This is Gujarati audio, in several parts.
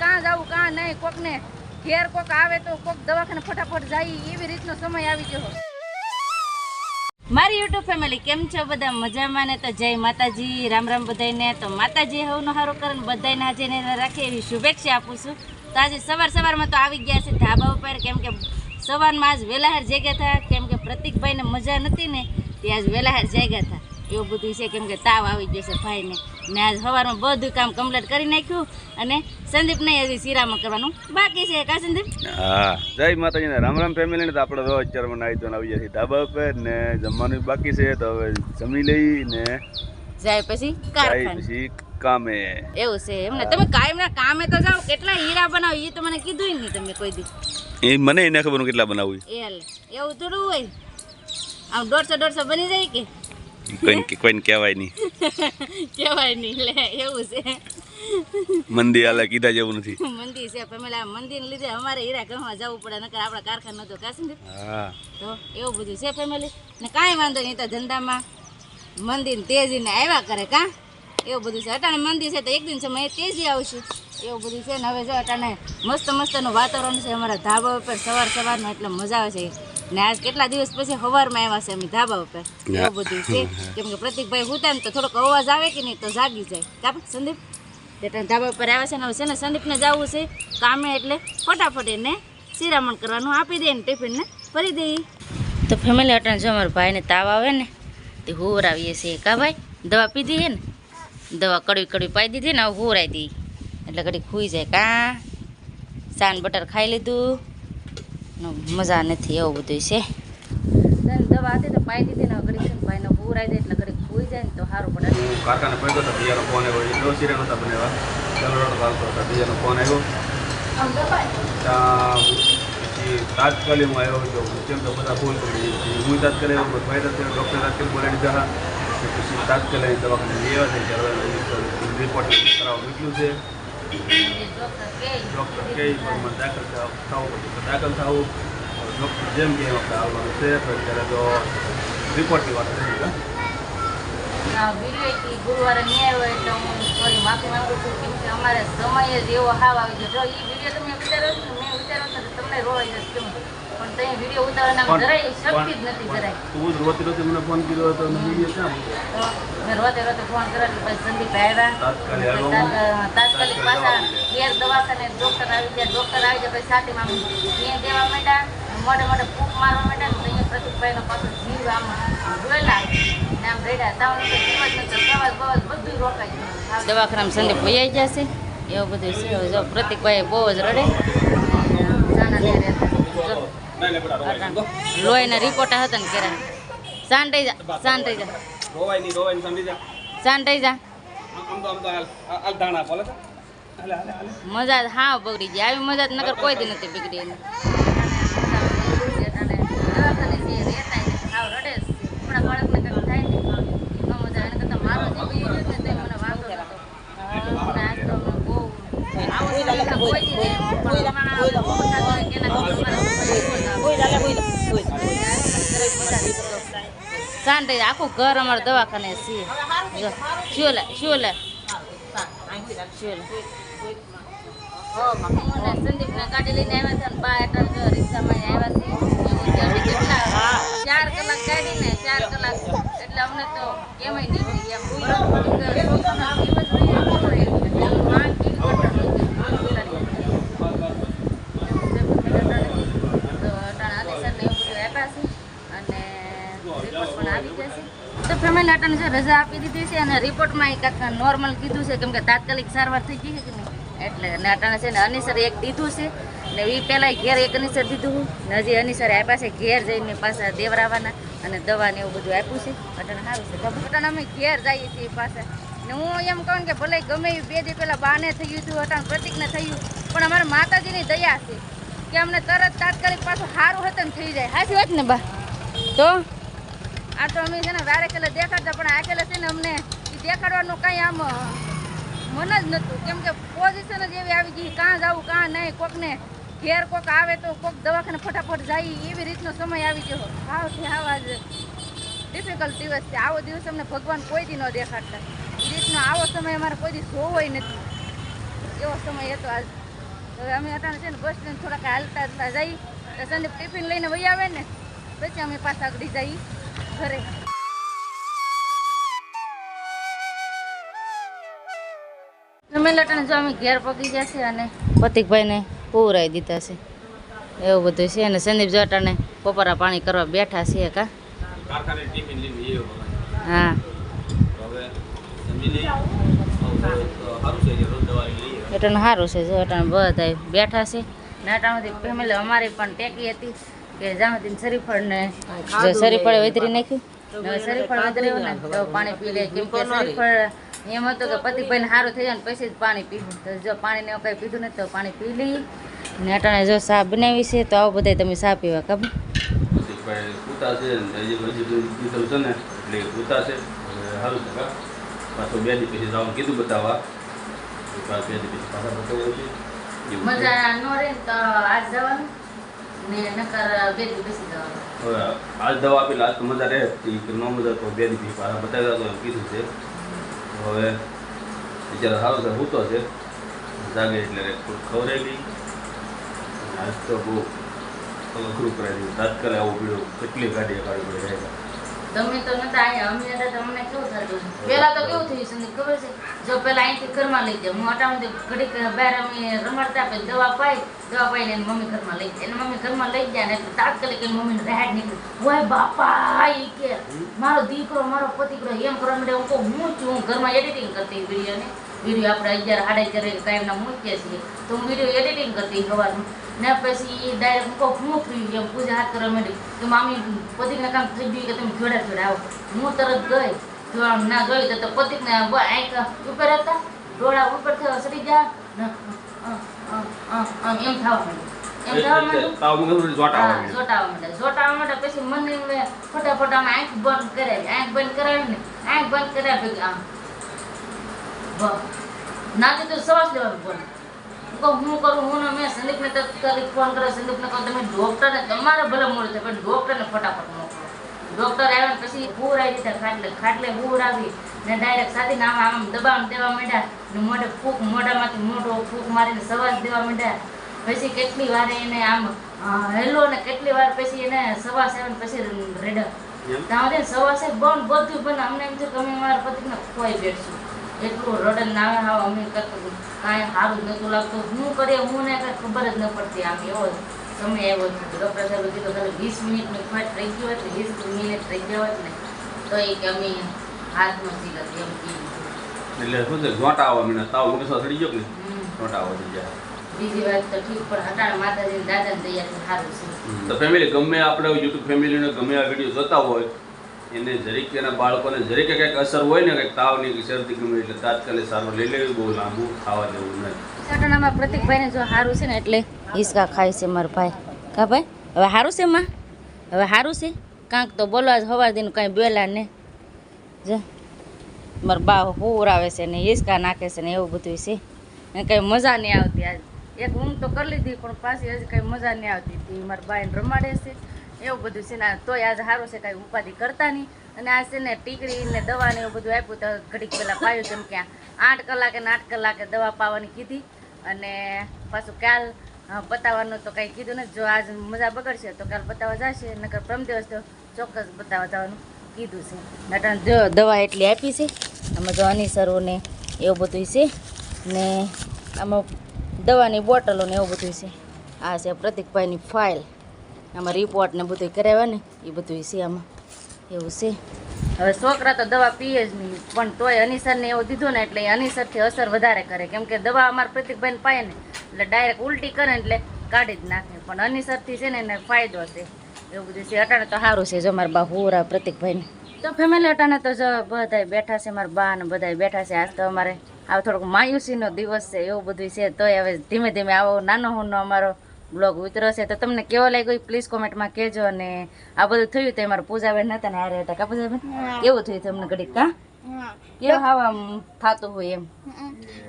કાં જાવું કાં નહીં કોક ને ઘેર કોક આવે તો કોક દવાખાને ફટાફટ જાય એવી રીતનો સમય આવી ગયો મારી યુટ્યુબ ફેમિલી, કેમ છો બધા? મજામાં ને તો જય માતાજી, રામ રામ બધાને તો માતાજી, હવનો હારો કરે ને બધાને હાજરીને રાખે એવી શુભેચ્છા આપું છું. તો આજે સવાર સવારમાં તો આવી ગયા છે ધાબા ઉપર, કેમ કે સવારમાં આજ વેલાહાર જાગ્યા હતા. કેમ કે પ્રતિકભાઈને મજા નથી ને, તે આજ વેલાહાર જાગ્યા હતા. એવું બધું છે કેમ કે તાવ આવી ગયો છે ભાઈને. ને આજ સવારમાં બધું કામ કમ્પ્લીટ કરી નાખ્યું અને સંદીપ નહીં હજી શિરામણ કરવાનું બાકી છે. કા સંદીપ? હા જય માતાજીને રામ રામ ફેમિલી ને તો આપણે તો અત્યારે નાઈ ધોઈને આવી જશે ધાબા ઉપર ને જમવાનું બાકી છે તો હવે જમી લઈ ને જાય પછી પછી કામે. એવું છે એમને તમે કાયમના કામે તો જાઓ કેટલા હીરા બનાવો એ તો મને કીધું નહીં તમે કોઈ દી. એ મને એને ખબર કેટલા બનાવું એ એવું થોડું હોય. આમ દોઢસો દોઢસો બની જાય કે? કોઈને કોઈને કહેવાય નહીં. કહેવાય નહીં લે એવું છે. મંદી હાલે કીધા જેવું નથી. મંદિર છે પેલા મંદિરને લીધે અમારે હીરા ગણવા જવું પડે નકર આપણા કારખાના તો કાશી હા. તો એવું બધું છે ફેમિલી ને કાંઈ વાંધો નહીં તો ધંધામાં મંદિર તેજીને આવ્યા કરે કાં? એવું બધું છે. અટાણે મંદિર છે તો એક દિન સમયે તેજી આવશે. એવું બધું છે ને હવે જો અટાણે મસ્ત મસ્તનું વાતાવરણ છે અમારા ધાબા ઉપર સવાર સવારમાં એટલે મજા આવે છે. ને આજ કેટલા દિવસ પછી સવારમાં આવ્યા છે અમે ધાબા ઉપર? એવું બધું છે. કેમ કે પ્રતિકભાઈ હુતા ને તો થોડોક અવાજ આવે કે નહીં તો જાગી જાય. કાપ સંદીપ. એટલે ધાબા ઉપર આવ્યા છે ને હવે છે ને સંદીપને જવું છે કામે એટલે ફટાફટ એને શિરામણ કરવાનું આપી દે ને ટિફિનને ભરી દઈએ તો ફેમિલી અટાણ જો અમારા ભાઈને તાવ આવે ને તે હોવરાવીએ છીએ. કા ભાઈ? દવા પીધી હે ને? દવા કડવી કડવી પાઈ દીધી ને હવે હોવરાઈ દઈ એટલે ઘડી ખુઈ જાય. કાં? સાન બટર ખાઈ લીધું. મજા નથી એવું બધું છે. દવા હતી તો પાઈ દીધી ને ઘડી છે ભાઈને હોવરાઈ દે એટલે ઘડી ખુઈ જાય ને તો સારું પડે. કાકાને પડ્યો તો બીજાનો ફોન આવ્યો એ દોશીરે નહોતા બનેવા ચાલો ચાલતો હતો બીજાનો ફોન આવ્યો. પછી તાત્કાલિક હું આવ્યો હતો કેમ તો બધા ફોન પકડી ગઈ હું તાત્કાલિક આવ્યો ભાઈ તાત્કાલિક ડૉક્ટર તાત્કાલિક બોલાવી દીધા પછી તાત્કાલિક દવાખાને લેવા ત્યારે રિપોર્ટ કરાવવા મોકલ્યું છે. ડૉક્ટર કે છે ગુરુવારે નહીં આવ્યો એટલે હું થોડી માફી માંગુ છું કેમ કે અમારે સમય જ એવો હાવ આવી ગયો જો એ વીડિયો તમે વિચારો મેં વિચારો તમને રોવાઈ જશે પણ ત્યાં વીડિયો ઉતારવાના જરાય શક્તિ જ નથી જરાય. તું જ રોતી રોતી મને ફોન કર્યો હતો મેં વીડિયો ક્યાં મેં રોતે રોતે ફોન કર્યો એટલે પછી સંદીપ આવ્યા. તાત્કાલિક પાછા ઘેર દવાખાને ડૉક્ટર આવી ગયા. ડૉક્ટર આવી ગયા પછી સાથેમાં ત્યાં દેવા માંડ્યા. મોટે મોટે ફૂંક મારવા માંડ્યા તો અહીંયા પ્રતિકભાઈનો પાછો જીવ આમ જોયેલા આમ રેડા તાવ નતો જીવ જ નતો. સવાજ બવાજ બધું રોકાઈ ગયું. દવાખાનામાં સંદીપ વૈયાઈ જશે. એવું બધું છે. પ્રતિકભાઈ બહુ જ રડે. રહ્યા જો લોહીના રિપોર્ટ હતા ને કેરા શાંત થઈ જા શાંત થઈ જા. રોવાય નહીં રોવાય નહીં સમજી જા. શાંત થઈ જા આમ આમ તો આમ તો હાલ દાણા બોલે મજા હા બગડી જાય આવી મજા નગર કોઈ દી નથી બગડી એની. શાંત જા. આખું ઘર અમારે દવાખાને છીએ જો, શું લે શું લે શું લે સંદીપને ગાડી લઈને આવ્યા હતા બા એટલે જો રિક્ષામાં આવ્યા છે છે. ચાર કલાક ગાડી ને ચાર કલાક એટલે અમને તો કેવાય નહીં એમ છોકરાનો દિવસ રહી ગયો હોય એટલે માં કેવી કંટાળી તો અટાણે આદેશરને એવું બધું આપ્યા છે અને તો ફેમિલી ડોક્ટરને જો રજા આપી દીધી છે અને રિપોર્ટમાં એક નોર્મલ કીધું છે, કેમ કે તાત્કાલિક સારવાર થઈ ગઈ છે કે નહીં? એટલે નાટાને છે ને અનિસર એક દીધું છે ને એ પહેલાં ઘેર એક અનિસર દીધું હજી અનિસર આપ્યા છે, ઘેર જઈને પાછા દેવરાવાના અને દવા ને એવું બધું આપ્યું છે. અટાણે સારું છે. અટાણે અમે ઘેર જઈએ છીએ પાછા. ને હું એમ કહું કે ભલે ગમે એ બે દી પહેલાં બાને થયું હતું, અટાણે પ્રતિકને થયું પણ અમારા માતાજીની દયા છે કે અમને તરત તાત્કાલિક પાછું સારું હતું થઈ જાય. હાજી વાત ને બા? તો આ તો અમે છે ને વારે કેલે દેખાડતા, પણ આ કેલે છે ને અમને એ દેખાડવાનું કાંઈ આમ મન જ નહોતું કેમ કે પોઝિશન જ એવી આવી ગઈ, કાં જવું, કાં નહીં, કોકને ઘેર કોક આવે તો કોક દવાખાને ફટાફટ જાય, એવી રીતનો સમય આવી ગયો. હાવથી આવા આજ ડિફિકલ્ટ દિવસ છે. આવો દિવસ અમને ભગવાન કોઈ દી ન દેખાડતા. એ રીતનો આવો સમય અમારે કોઈ દી જોવો નથી. એવો સમય હતો આજ. હવે અમે અત્યારે છે ને બસ સ્ટેન્ડ થોડાક હાલતા હાલતા જઈ સંદીપ ટિફિન લઈને વહી આવે ને, પછી અમે પાછા આગળ જઈ. ઘરે અમે લટાણે જો અમે ઘેર પગી ગયા છે અને પતિકભાઈને પૂરાઈ દીધા છે. એવું બધું છે અને સંદીપ જોટાને બપોરા પાણી કરવા બેઠા છે કા કારખાને ટિફિન લઈને એ વખત હા. જમી એટલે સારું છે જો અટાણે બધા બેઠા છે. ને અટાણેથી ફેમિલી અમારી પણ ટેકી હતી. કે સુધી શરીફળને શરીફળ વધરી નાખ્યું શરીફળ વધર્યું ને તો પાણી પી લે. કેમ કે શરીફળ એમ હતું કે પતિ ભાઈને સારું થઈ જાય ને પછી જ પાણી પીવું તો જો પાણીને એવું કંઈ પીધું નથી તો પાણી પી લઈ ને અટાણે જો ચા બનાવી છે તો આવો બધા તમે ચા પીવા ખબર? પછી બે દી પછી જવાનું કીધું બતાવવા. બે દી પછી પાછા બતાવ્યા. મજા નો રે તો આજ જવાનું. ને નકર બે દી પછી જવાનું આજ દવા આપી આજ તો મજા રહે. કે ન મજા તો બે દી પાછા બતાવ્યા તો એમ કીધું છે. હવે બિચારા સારો છે સૂતો છે. જાગે એટલે ખવડાવી આજ તો બહુ અઘરું કરાવી દીધું. તાત્કાલિક આવું પીડ્યું કેટલી ગાડી કાઢવી પડે તમે તો નતા અહીંયા અમે હતા તમને કેવું થતું? પેલા તો કેવું થયું સંદીપ ખબર છે? જો પેલા અહીંથી ઘરમાં લઈ જાય હું અટાણું ઘડીક બહાર અમે રમાડતા પછી દવા પાઈ દવા પાઈને એની મમ્મી ઘરમાં લઈ જાય. મમ્મી ઘરમાં લઈ જાય ને તાત્કાલિક એની મમ્મીને રાહત નીકળી. ઓય બાપા એ કે મારો દીકરો મારો પતિકરો એમ કરવા માટે હું કહું હું છું હું ઘરમાં એડિટિંગ કરતી વિડીયોને વીડિયો આપણે અગિયાર સાડા અગિયાર ટાઈમના મૂકીએ છીએ. તો હું વીડિયો એડિટિંગ કરતી સવારનું ને પછી ડાયરેક્ટ કહું હું થયું એમ પૂજા હાથ કરવા માંડી. તો મામી પતિકને કામ થઈ ગયું કે તમે જોડે જોડે આવો. હું તરત ગઈ. જો આમ ના ગઈ તો પતિકને આંખ ઉપર હતા. ડોળા ઉપર સડી અ, એમ થવા માંડ્યું. જોટા માંડ્યા. પછી મને મેં ફટાફટ આમ આંખ બંધ કરાવી. આંખ બંધ કરાવી ને આંખ બંધ પછી આમ નાથી તો સવાસ લેવાનું બોલે હું કરું હું મેં સંદીપને તત્કાલિક ફોન કર્યો. સંદીપને કહું તમે ડોક્ટરને તમારે ભલે મળે છે પણ ડોક્ટરને ફટાફટ ડૉક્ટર આવ્યા પછી પૂર આવી દીધા ખાટલે ખાટલે પૂર આવી. ને ડાયરેક્ટ સાથીને આમ આમ દબાણ દેવા માંડ્યા ને મોઢે ફૂંક મોઢામાંથી મોઢો ફૂંક મારીને સવાસ દેવા માંડ્યા. પછી કેટલી વાર એને આમ હેલો ને કેટલી વાર પછી એને સવાસ આવે ને પછી રેડા ત્યાં સુધી સવાસે બંધ બધું પણ અમને એમ થયું કે અમે મારા પતિને ખોઈ બેઠશું. એટલું રડન ના આવે અમે કાંઈ સારું નહોતું લાગતું. હું કરીએ હું ને કાંઈ ખબર જ ન પડતી આમ એવો સમય આવ્યો હતો ડૉક્ટર સાહેબે કીધું ખાલી વીસ મિનિટની ફાટ રહી ગયો હોત વીસ મિનિટ રહી ગયા હોત ને તો એ કે અમે હાથમાં જીગત એમ કીધું એટલે શું છે જોટા આવવા મને તાવ મૂકે સડી ગયો ને. જોટા આવવા થઈ જાય બીજી વાત તો ઠીક પણ હટાણ માતાજી દાદાને દયાથી સારું છે. તો ફેમિલી ગમે આપણે યુટ્યુબ ફેમિલીને ગમે આ વીડિયો જોતા હોય એને જરીક એના બાળકોને જરીક કંઈક અસર હોય ને કંઈક તાવની શરદી ગમે એટલે તાત્કાલિક સારવાર લઈ લેવી બહુ લાંબુ ખાવા જેવું નહીં સટણામાં પ્રતિકભાઈને જો સારું છે ને એટલે હિસકા ખાય છે મારા ભાઈ. કા ભાઈ? હવે સારું છે માં? હવે સારું છે? કાંક તો બોલો આજ સવાર દીનું કાંઈ બોલા ને. જો. મારા બા પૂર આવે છે ને, હિસકા નાખે છે ને એવું બધું છે. ને કંઈ મજા નહીં આવતી આજ. એક ઊંઘ તો કરી લીધી, પણ પાછી હજી કંઈ મજા નહીં આવતી. હતી મારા બાઈને રમાડે છે. એવું બધું છે ને તોય આજે સારું છે, કાંઈ ઉપાધિ કરતા નહીં અને આ છે ને, ટીકડી ને એવું બધું આપ્યું તો ઘડીક પહેલાં પાયું કેમ કે આઠ કલાકે ને આઠ કલાકે દવા પાવાની કીધી. અને પાછું કાલ બતાવવાનું તો કંઈ કીધું નથી. જો આજ મજા બગડશે તો કાલ બતાવવા જશે, નકર પ્રમ દિવસ તો ચોક્કસ બતાવવા જવાનું કીધું છે. નટન જો દવા એટલી આપી છે, આમાં જો અનિસરોને એવું બધું છે, ને આમાં દવાની બોટલો ને એવું બધું છે. આ છે પ્રતિકભાઈની ફાઇલ. આમાં રિપોર્ટ ને બધું કરાવ્યા ને, એ બધું છે આમાં. એવું છે. હવે છોકરા તો દવા પીએ જ નહીં. પણ તોય અનિસરને એવું દીધું ને એટલે અનિસરથી અસર વધારે કરે. કેમ કે દવા અમારા પ્રતિકભાઈને પાય ને, એટલે ડાયરેક્ટ ઉલટી કરે એટલે કાઢી જ નાખે. પણ અનિસરથી છે ને એને ફાયદો છે. એવું બધું છે. અટાણે તો સારું છે જો મારા બા હોરા પ્રતિકભાઈને. તો ફેમિલી અટાણે તો જો બધાય બેઠા છે, મારા બા ને બધાય બેઠા છે. આજ તો અમારે આ થોડોક માયુસીનો દિવસ છે, એવું બધું છે. તોય હવે ધીમે ધીમે આવો. નાનો હોનો અમારો બ્લોગ ઉતરો છે. તો તમને કેવો લાગ્યો પ્લીઝ કોમેન્ટમાં કહેજો અને આ બધું થયું તો મારા પૂજાબેન હતા ને હારે હતા. કા પૂજાબેન? કેવું થયું તમને ઘડીક કા? કેવું હાવ આમ થતું હોય એમ.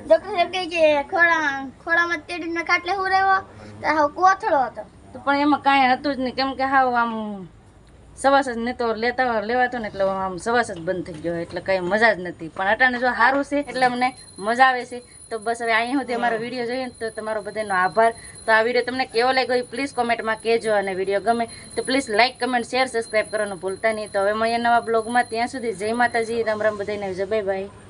ડોક્ટર સાહેબ કહે છે ખોળા ખોળામાં તેડીને ખાટલે હું રહેવો તો હાવ કોથળો હતો. તો પણ એમાં કાંઈ હતું જ નહીં. કેમ કે હાવ આમ સવાસ જ નહીં તો લેતા લેવાતો ને એટલે આમ સવાસ જ બંધ થઈ ગયો એટલે કંઈ મજા જ નથી. પણ અટાણે જો સારું છે એટલે અમને મજા આવે છે. તો બસ હવે અહીંયા સુધી અમારો વીડિયો જોઈએ ને તો તમારો બધાનો આભાર. તો આ વીડિયો તમને કેવો લાગ્યો એ પ્લીઝ કોમેન્ટમાં કહેજો અને વીડિયો ગમે તો please like comment share subscribe કરવાનું ભૂલતા નહીં. તો હવે મળીએ નવા બ્લોગમાં ત્યાં સુધી જય માતાજી, રામ રામ બધાને જય બાય.